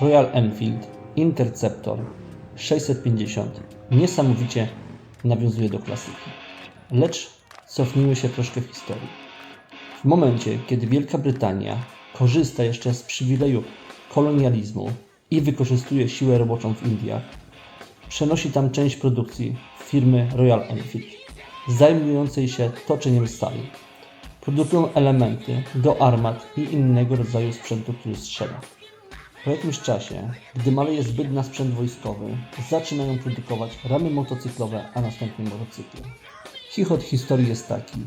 Royal Enfield Interceptor 650 niesamowicie nawiązuje do klasyki. Lecz cofnijmy się troszkę w historii. W momencie, kiedy Wielka Brytania korzysta jeszcze z przywileju kolonializmu i wykorzystuje siłę roboczą w Indiach, przenosi tam część produkcji firmy Royal Enfield, zajmującej się toczeniem stali. Produkują elementy do armat i innego rodzaju sprzętu, który strzela. Po jakimś czasie, gdy maleje zbyt na sprzęt wojskowy, zaczynają produkować ramy motocyklowe, a następnie motocykle. Chichot historii jest taki,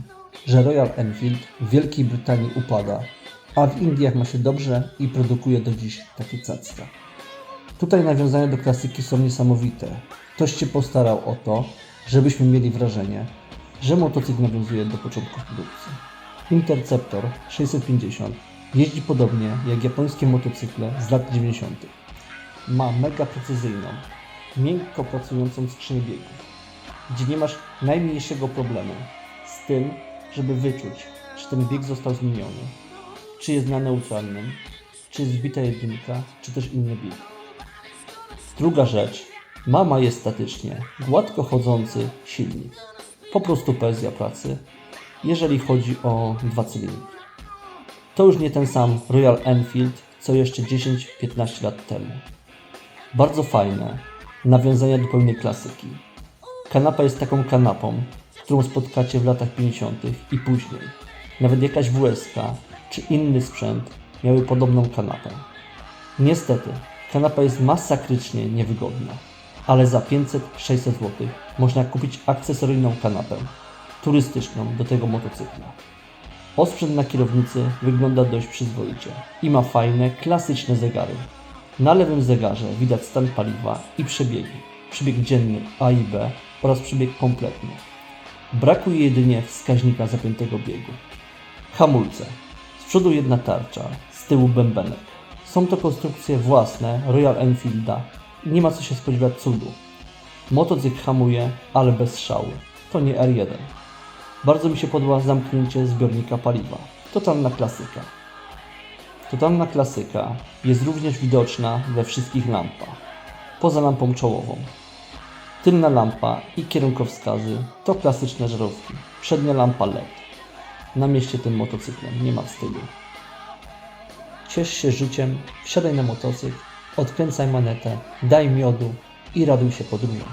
że Royal Enfield w Wielkiej Brytanii upada, a w Indiach ma się dobrze i produkuje do dziś takie cacka. Tutaj nawiązania do klasyki są niesamowite. Ktoś się postarał o to, żebyśmy mieli wrażenie, że motocykl nawiązuje do początków produkcji. Interceptor 650 jeździ podobnie jak japońskie motocykle z lat 90. Ma mega precyzyjną, miękko pracującą skrzynię biegów, gdzie nie masz najmniejszego problemu z tym, żeby wyczuć, czy ten bieg został zmieniony, czy jest na neutralnym, czy jest zbita jedynka, czy też inne biegi. Druga rzecz, ma majestatycznie gładko chodzący silnik. Po prostu poezja pracy, jeżeli chodzi o dwa cylindry. To już nie ten sam Royal Enfield, co jeszcze 10-15 lat temu. Bardzo fajne, nawiązania do pełnej klasyki. Kanapa jest taką kanapą, którą spotkacie w latach 50. i później. Nawet jakaś WSK czy inny sprzęt miały podobną kanapę. Niestety, kanapa jest masakrycznie niewygodna, ale za 500-600 zł można kupić akcesoryjną kanapę turystyczną do tego motocykla. Osprzęt na kierownicy wygląda dość przyzwoicie i ma fajne, klasyczne zegary. Na lewym zegarze widać stan paliwa i przebiegi. Przebieg dzienny A i B oraz przebieg kompletny. Brakuje jedynie wskaźnika zapiętego biegu. Hamulce. Z przodu jedna tarcza, z tyłu bębenek. Są to konstrukcje własne Royal Enfielda i nie ma co się spodziewać cudu. Motocykl hamuje, ale bez szału. To nie R1. Bardzo mi się podoba zamknięcie zbiornika paliwa. Totalna klasyka. Totalna klasyka jest również widoczna we wszystkich lampach, poza lampą czołową. Tylna lampa i kierunkowskazy to klasyczne żarówki. Przednia lampa LED. Na mieście tym motocyklem, nie ma wstydu. Ciesz się życiem, wsiadaj na motocykl, odkręcaj manetę, daj miodu i raduj się podróżą.